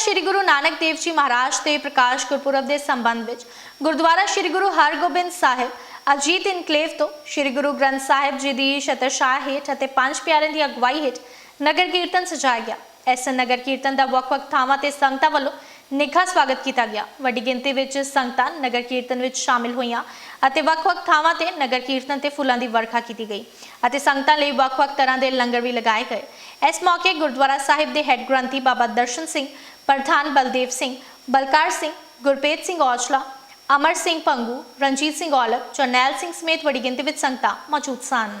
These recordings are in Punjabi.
ਸ੍ਰੀ ਗੁਰੂ ਨਾਨਕ ਦੇਵ ਜੀ ਮਹਾਰਾਜ ਤੇ ਪ੍ਰਕਾਸ਼ ਗੁਰਪੁਰਬ ਦੇ ਸੰਬੰਧ ਵਿੱਚ ਗੁਰਦੁਆਰਾ ਸ੍ਰੀ ਗੁਰੂ ਹਰਗੋਬਿੰਦ ਸਾਹਿਬ, ਅਜੀਤ ਇਨਕਲੇਵ ਤੋਂ ਸ੍ਰੀ ਗੁਰੂ ਗ੍ਰੰਥ ਸਾਹਿਬ ਜੀ ਦੀ ਛਤਰਛਾਇਆ ਹੇਠ ਅਤੇ ਪੰਜ ਪਿਆਰਿਆਂ ਦੀ ਅਗਵਾਈ ਹੇਠ ਨਗਰ ਕੀਰਤਨ ਸਜਾਇਆ ਗਿਆ। ਇਸ ਨਗਰ ਕੀਰਤਨ ਦਾ ਵੱਖ-ਵੱਖ ਥਾਵਾਂ ਤੇ ਸੰਗਤਾਂ ਵੱਲੋਂ ਨਿੱਘਾ ਸਵਾਗਤ ਕੀਤਾ ਗਿਆ। ਵੱਡੀ ਗਿਣਤੀ ਵਿੱਚ ਸੰਗਤਾਂ ਨਗਰ ਕੀਰਤਨ ਵਿੱਚ ਸ਼ਾਮਿਲ ਹੋਈਆਂ ਅਤੇ ਵੱਖ-ਵੱਖ ਥਾਵਾਂ ਤੇ ਨਗਰ ਕੀਰਤਨ ਤੇ ਫੁੱਲਾਂ ਦੀ ਵਰਖਾ ਕੀਤੀ ਗਈ ਅਤੇ ਸੰਗਤਾਂ ਲਈ ਵੱਖ-ਵੱਖ ਤਰ੍ਹਾਂ ਦੇ ਲੰਗਰ ਵੀ ਲਗਾਏ ਗਏ। ਇਸ ਮੌਕੇ ਗੁਰਦੁਆਰਾ ਸਾਹਿਬ ਦੇ ਹੈੱਡ ਗ੍ਰੰਥੀ ਬਾਬਾ ਦਰਸ਼ਨ ਸਿੰਘ, ਪ੍ਰਧਾਨ ਬਲਦੇਵ ਸਿੰਘ, ਬਲਕਾਰ ਸਿੰਘ, ਗੁਰਪ੍ਰੀਤ ਸਿੰਘ ਔਜਲਾ, ਅਮਰ ਸਿੰਘ ਪੰਗੂ, ਰਣਜੀਤ ਸਿੰਘ ਔਲਖ, ਚਰਨੈਲ ਸਿੰਘ ਸਮੇਤ ਵੱਡੀ ਗਿਣਤੀ ਵਿੱਚ ਸੰਗਤਾਂ ਮੌਜੂਦ ਸਨ।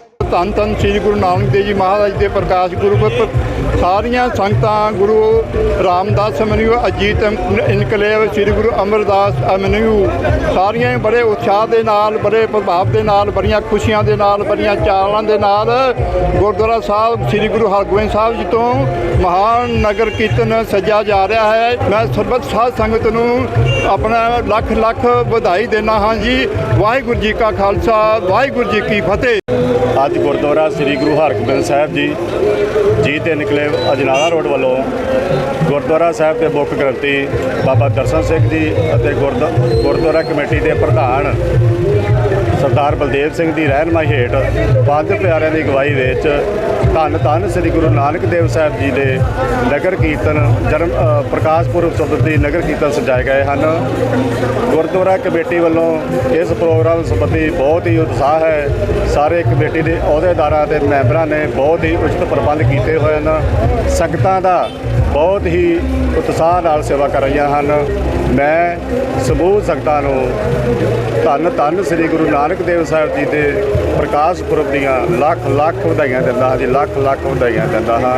ਧੰਨ ਧੰਨ ਸ੍ਰੀ ਗੁਰੂ ਨਾਨਕ ਦੇਵ ਜੀ ਮਹਾਰਾਜ ਦੇ ਪ੍ਰਕਾਸ਼ ਗੁਰਪੁਰਬ। ਸਾਰੀਆਂ ਸੰਗਤਾਂ Guru Ramdas avenue, Ajit enclave Sri Guru Amardas avenue. ਸਾਰੀਆਂ ਬੜੇ ਉਤਸ਼ਾਹ ਦੇ ਨਾਲ, ਬੜੇ ਪ੍ਰਭਾਵ ਦੇ ਨਾਲ, ਬੜੀਆਂ ਖੁਸ਼ੀਆਂ ਦੇ ਨਾਲ, ਬੜੀਆਂ ਚਾਲਾਂ ਦੇ ਨਾਲ ਗੁਰਦੁਆਰਾ ਸਾਹਿਬ ਸ੍ਰੀ ਗੁਰੂ ਹਰਗੋਬਿੰਦ ਸਾਹਿਬ ਜੀ ਤੋਂ ਮਹਾਨ ਨਗਰ ਕੀਰਤਨ ਸਜਿਆ ਜਾ ਰਿਹਾ ਹੈ। ਮੈਂ ਸਰਬਤ ਸਾਧ ਸੰਗਤ ਨੂੰ ਆਪਣਾ ਲੱਖ ਲੱਖ ਵਧਾਈ ਦੇਣਾ ਹਾਂ ਜੀ। ਵਾਹਿਗੁਰੂ ਜੀ ਕਾ ਖਾਲਸਾ, ਵਾਹਿਗੁਰੂ ਜੀ ਕੀ ਫਤਿਹ। ਅੱਜ ਗੁਰਦੁਆਰਾ ਸ੍ਰੀ ਗੁਰੂ ਹਰਗੋਬਿੰਦ ਸਾਹਿਬ ਜੀ ਜੀ ਤੇ ਨਿਕਲੇ ਅਜਨਾਲਾ ਰੋਡ ਵੱਲੋਂ ਗੁਰਦੁਆਰਾ ਸਾਹਿਬ ਦੇ ਮੁੱਖ ਗ੍ਰੰਥੀ ਬਾਬਾ ਦਰਸ਼ਨ ਸਿੰਘ ਜੀ ਅਤੇ ਗੁਰਦ- ਗੁਰਦੁਆਰਾ ਕਮੇਟੀ ਦੇ ਪ੍ਰਧਾਨ ਸਰਦਾਰ ਬਲਦੇਵ ਸਿੰਘ ਦੀ ਰਹਿਨਮਾਈ ਹੇਠ ਪੰਜ ਪਿਆਰਿਆਂ ਦੀ ਅਗਵਾਈ ਵਿੱਚ ਧੰਨ ਧੰਨ ਸ੍ਰੀ ਗੁਰੂ ਨਾਨਕ ਦੇਵ ਸਾਹਿਬ ਜੀ ਦੇ ਨਗਰ ਕੀਰਤਨ ਜਨਮ ਪ੍ਰਕਾਸ਼ ਪੁਰਬ ਸੰਬੰਧੀ ਨਗਰ ਕੀਰਤਨ ਸਜਾਏ ਗਏ ਹਨ। ਗੁਰਦੁਆਰਾ ਕਮੇਟੀ ਵੱਲੋਂ ਇਸ ਪ੍ਰੋਗਰਾਮ ਸੰਬੰਧੀ ਬਹੁਤ ਹੀ ਉਤਸ਼ਾਹ ਹੈ। ਸਾਰੇ ਕਮੇਟੀ ਦੇ ਅਹੁਦੇਦਾਰਾਂ ਤੇ ਮੈਂਬਰਾਂ ਨੇ ਬਹੁਤ ਹੀ ਉਚਿਤ ਪ੍ਰਬੰਧ ਕੀਤੇ ਹੋਏ ਹਨ। ਸੰਗਤਾਂ ਦਾ ਬਹੁਤ ਹੀ ਉਤਸ਼ਾਹ ਨਾਲ ਸੇਵਾ ਕਰ ਰਹੀਆਂ ਹਨ। ਮੈਂ ਸਮੂਹ ਸੰਗਤਾਂ ਨੂੰ ਧੰਨ ਧੰਨ ਸ੍ਰੀ ਗੁਰੂ ਨਾਨਕ ਦੇਵ ਸਾਹਿਬ ਜੀ ਦੇ ਪ੍ਰਕਾਸ਼ ਪੁਰਬ ਦੀਆਂ ਲੱਖ ਲੱਖ ਵਧਾਈਆਂ ਦਿੰਦਾ ਹਾਂ ਜੀ, ਲੱਖ ਲੱਖ ਵਧਾਈਆਂ ਦਿੰਦਾ ਹਾਂ।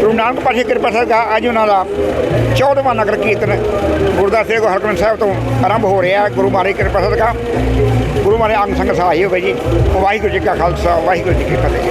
ਗੁਰੂ ਨਾਨਕ ਪਾਤਸ਼ਾਹ ਦੀ ਕਿਰਪਾ ਸਦਕਾ ਅੱਜ ਉਹਨਾਂ ਦਾ 14ਵਾਂ ਨਗਰ ਕੀਰਤਨ ਗੁਰਦਾਸ ਸ੍ਰੀ ਹਰਗੋਬਿੰਦ ਸਾਹਿਬ ਤੋਂ ਆਰੰਭ ਹੋ ਰਿਹਾ ਗੁਰੂ ਮਹਾਰਾਜ ਦੀ ਕਿਰਪਾ ਸਦਕਾ ਗੁਰੂ ਮਹਾਰਾਜ ਅੰਗ ਸੰਗ ਸਹਾਈ ਹੋਵੇ ਜੀ। ਵਾਹਿਗੁਰੂ ਜੀ ਕਾ ਖਾਲਸਾ, ਵਾਹਿਗੁਰੂ ਜੀ ਕੀ ਫਤਿਹ।